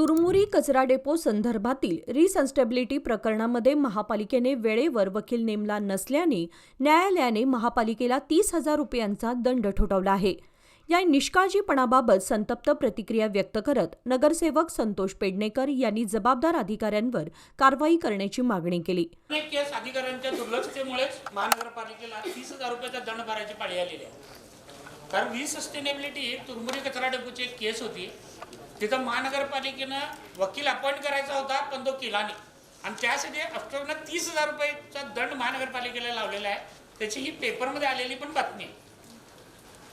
तुरमुरी कचरा डेपो संदर्भातील रिसन्स्टेबिलिटी प्रकरणामध्ये महापालिकेने वेळेवर वकील नेमला नसल्याने न्यायालयाने महापालिकेला तीस हजार रुपयांचा दंड ठोठावला आहे. या निष्काळजीपणाबाबत संतप्त प्रतिक्रिया व्यक्त करत नगरसेवक संतोष पेडणेकर यांनी जबाबदार अधिकाऱ्यांवर कारवाई करण्याची मागणी केली. केस अधिकाऱ्यांच्या दुर्लक्षतेमुळेच महानगरपालिकेला तीस हजार रुपयाचा दंड भरायची पाळी आलेली आहे. कारण वी सस्टेनेबिलिटी तुरमुरी कचरा डेपोची एक केस होती. तिथं महानगरपालिकेनं वकील अपॉइंट करायचा होता पण तो केला नाही. आणि त्यासाठी अष्टवनं तीस हजार रुपयेचा दंड महानगरपालिकेला लावलेला आहे. त्याची ही पेपरमध्ये आलेली पण बातमी आहे.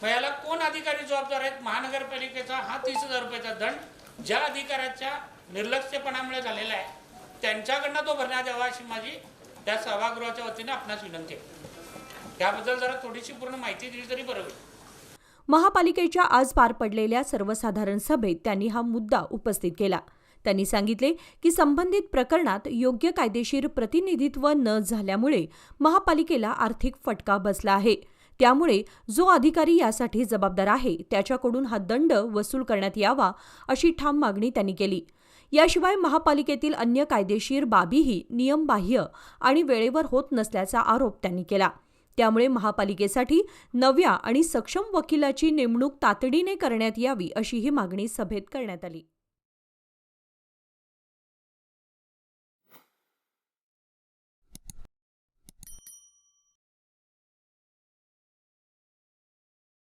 मग याला कोण अधिकारी जबाबदार आहेत? महानगरपालिकेचा हा तीस हजार रुपयाचा दंड ज्या अधिकाऱ्याच्या निर्लक्ष्यपणामुळे झालेला आहे त्यांच्याकडनं तो भरण्यात यावा अशी माझी त्या सभागृहाच्या वतीने आपणास विनंती आहे. त्याबद्दल जरा थोडीशी पूर्ण माहिती दिली तरी बरं होईल. महापालिकेच्या आज पार पडलेल्या सर्वसाधारण सभेत त्यांनी हा मुद्दा उपस्थित केला. त्यांनी सांगितले की संबंधित प्रकरणात योग्य कायदेशीर प्रतिनिधित्व न झाल्यामुळे महापालिकेला आर्थिक फटका बसला आहे. त्यामुळे जो अधिकारी यासाठी जबाबदार आहे त्याच्याकडून हा दंड वसूल करण्यात यावा अशी ठाम मागणी त्यांनी केली. याशिवाय महापालिकेतील अन्य कायदेशीर बाबीही नियमबाह्य आणि वेळेवर होत नसल्याचा आरोप त्यांनी केला. त्यामुळे महापालिकेसाठी नव्या आणि सक्षम वकिलाची नेमणूक तातडीने करण्यात यावी अशी ही मागणी सभेत करण्यात आली.